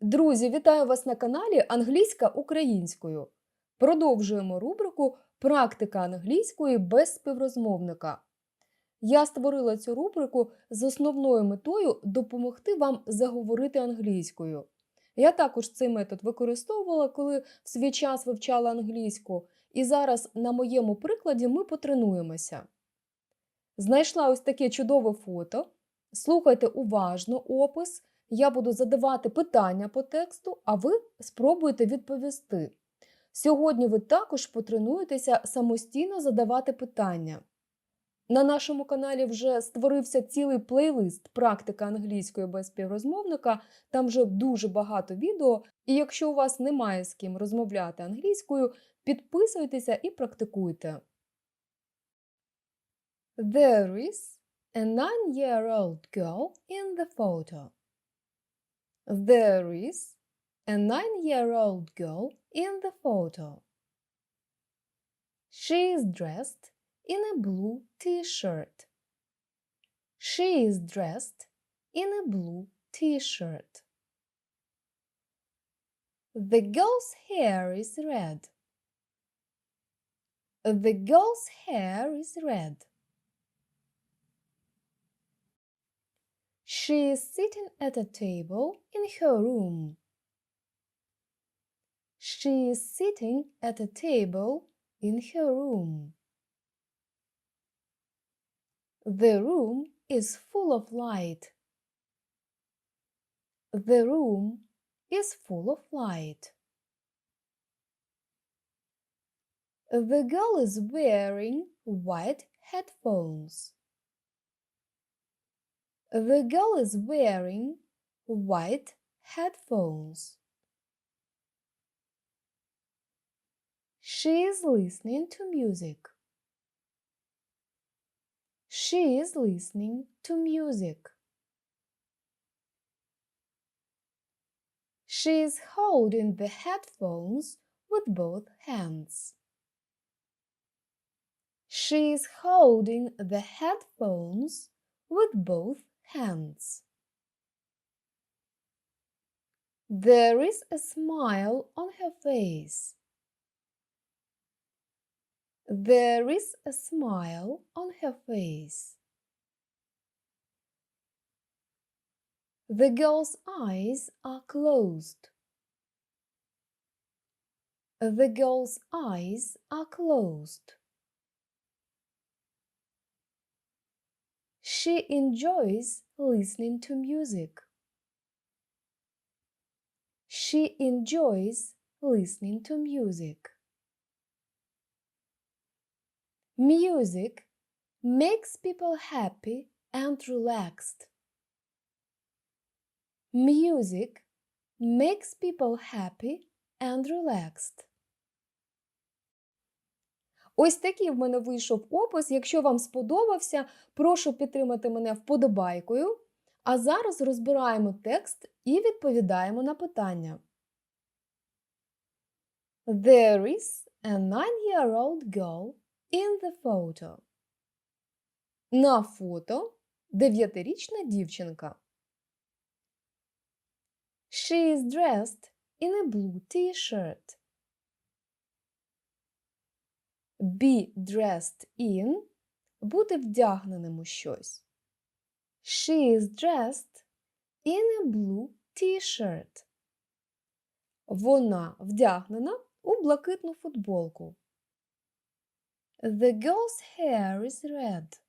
Друзі, вітаю вас на каналі Англійська українською. Продовжуємо рубрику Практика англійської без співрозмовника. Я створила цю рубрику з основною метою допомогти вам заговорити англійською. Я також цей метод використовувала, коли в свій час вивчала англійську, і зараз на моєму прикладі ми потренуємося. Знайшла ось таке чудове фото. Слухайте уважно опис. Я буду задавати питання по тексту, а ви спробуєте відповісти. Сьогодні ви також потренуєтеся самостійно задавати питання. На нашому каналі вже створився цілий плейлист Практика англійської без співрозмовника. Там вже дуже багато відео. І якщо у вас немає з ким розмовляти англійською, підписуйтеся і практикуйте. There is a nine-year-old girl in the photo. There is a nine-year-old girl in the photo. She is dressed in a blue t-shirt. She is dressed in a blue t-shirt. The girl's hair is red. The girl's hair is red. She is sitting at a table in her room. She is sitting at a table in her room. The room is full of light. The room is full of light. The girl is wearing white headphones. The girl is wearing white headphones. She is listening to music. She is listening to music. She is holding the headphones with both hands. She is holding the headphones with both hands. There is a smile on her face. There is a smile on her face. The girl's eyes are closed. The girl's eyes are closed. She enjoys listening to music. She enjoys listening to music. Music makes people happy and relaxed. Music makes people happy and relaxed. Ось такий в мене вийшов опис. Якщо вам сподобався, прошу підтримати мене вподобайкою. А зараз розбираємо текст і відповідаємо на питання. There is a nine-year-old girl in the photo. На фото дев'ятирічна дівчинка. She is dressed in a blue t-shirt. Be dressed in бути вдягненим у щось. She is dressed in a blue t-shirt. Вона вдягнена у блакитну футболку. The girl's hair is red.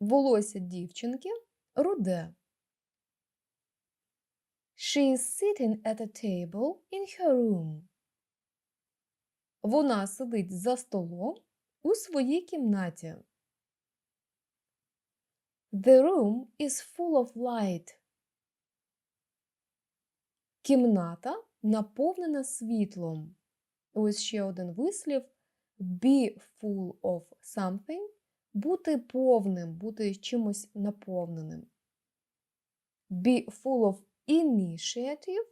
Волосся дівчинки руде. She is sitting at a table in her room. Вона сидить за столом у своїй кімнаті. The room is full of light. Кімната наповнена світлом. Ось ще один вислів be full of something бути повним, бути чимось наповненим. Be full of initiative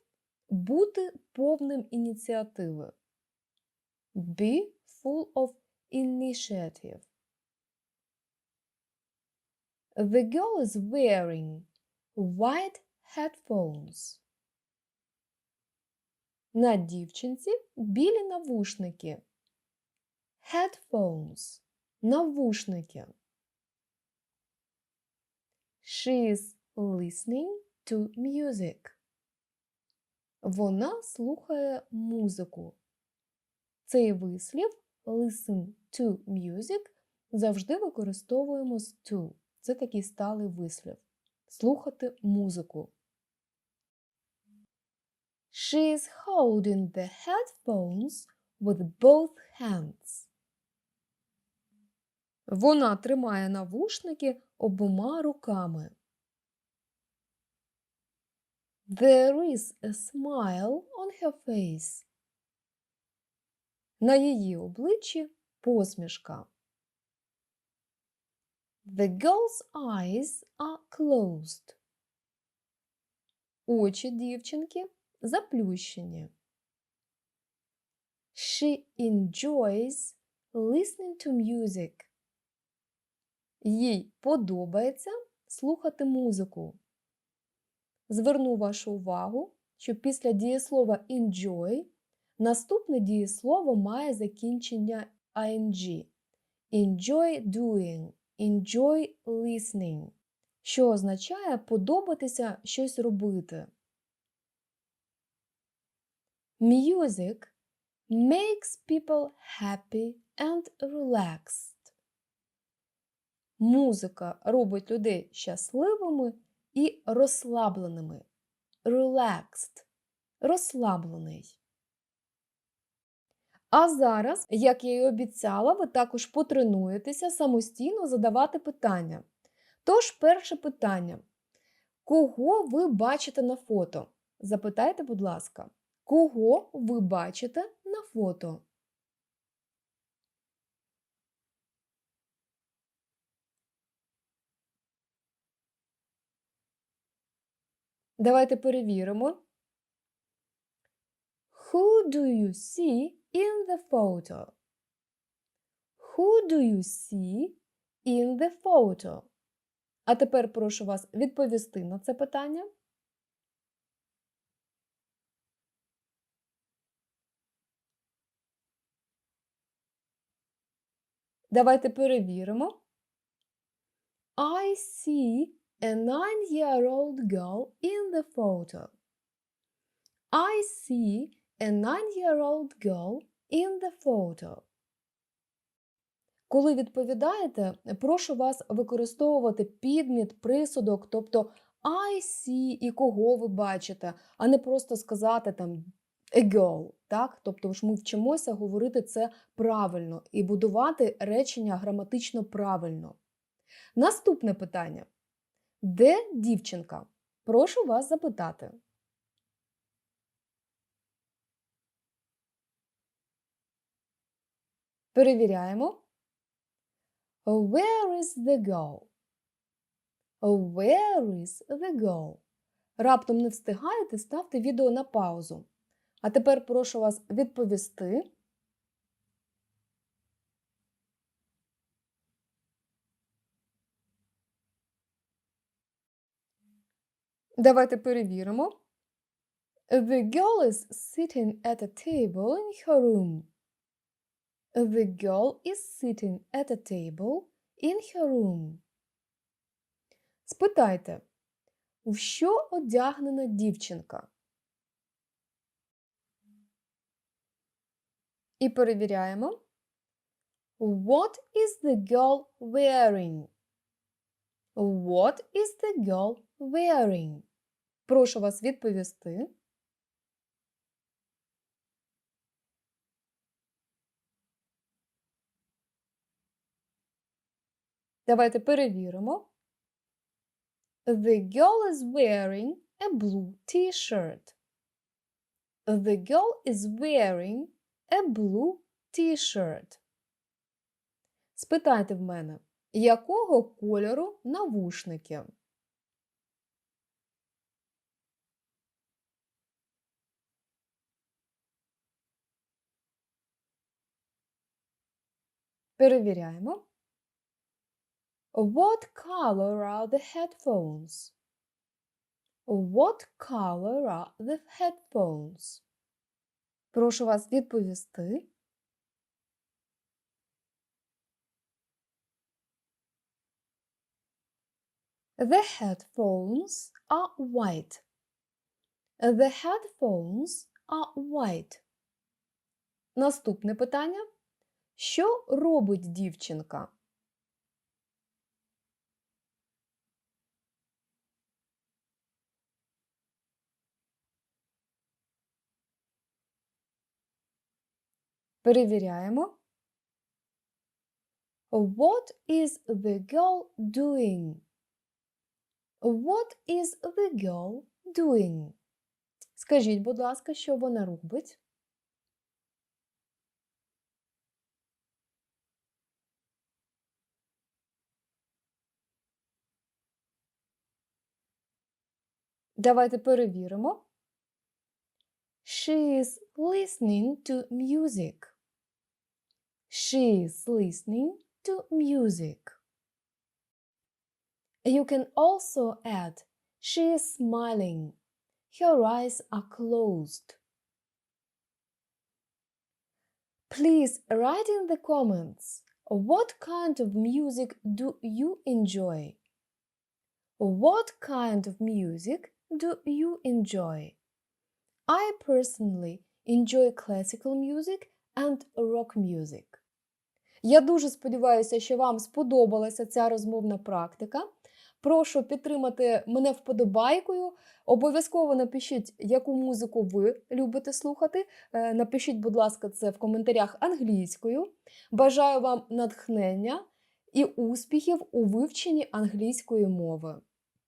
бути повним ініціативи. Be full of initiative. The girl is wearing white headphones. На дівчинці білі навушники. Headphones. Навушники. She is listening to music. Вона слухає музику. Цей вислів listen to music завжди використовуємо з to. Це такий сталий вислів. Слухати музику. She is holding the headphones with both hands. Вона тримає навушники обома руками. There is a smile on her face. На її обличчі посмішка. The girl's eyes are closed. Очі дівчинки заплющені. She enjoys listening to music. Їй подобається слухати музику. Зверну вашу увагу, що після дієслова enjoy наступне дієслово має закінчення ing. Enjoy doing, enjoy listening, що означає подобатися щось робити. Music makes people happy and relaxed. Музика робить людей щасливими і розслабленими. Relaxed – розслаблений. А зараз, як я і обіцяла, ви також потренуєтеся самостійно задавати питання. Тож, перше питання. Кого ви бачите на фото? Запитайте, будь ласка, кого ви бачите на фото? Давайте перевіримо. Who do you see in the photo? Who do you see in the photo? А тепер прошу вас відповісти на це питання. Давайте перевіримо. I see a nine-year-old girl in the photo. I see a nine-year-old girl in the photo. Коли відповідаєте, прошу вас використовувати підміт, присудок, тобто I see і кого ви бачите, а не просто сказати там a girl, так? Тобто ж ми вчимося говорити це правильно і будувати речення граматично правильно. Наступне питання. Де дівчинка? Прошу вас запитати. Перевіряємо. Where is the girl? Where is the girl? Раптом не встигаєте, ставте відео на паузу. А тепер прошу вас відповісти. Давайте перевіримо. The girl is sitting at a table in her room. The girl is sitting at a table in her room. Спитайте, у що одягнена дівчинка? І перевіряємо. What is the girl wearing? What is the girl wearing? Прошу вас відповісти. Давайте перевіримо. The girl is wearing a blue t-shirt. The girl is wearing a blue t-shirt. Спитайте в мене, якого кольору навушники? Перевіряємо. What color are the headphones? What color are the headphones? Прошу вас відповісти. The headphones are white. The headphones are white. Наступне питання. Що робить дівчинка? Перевіряємо. What is the girl doing? What is the girl doing? Скажіть, будь ласка, що вона робить? Давайте перевіримо. She is listening to music. She is listening to music. You can also add she is smiling. Her eyes are closed. Please write in the comments what kind of music do you enjoy? What kind of music do you enjoy? I personally enjoy classical music and rock music. Я дуже сподіваюся, що вам сподобалася ця розмовна практика. Прошу підтримати мене вподобайкою. Обов'язково напишіть, яку музику ви любите слухати. Е, Напишіть, будь ласка, це в коментарях англійською. Бажаю вам натхнення і успіхів у вивченні англійської мови.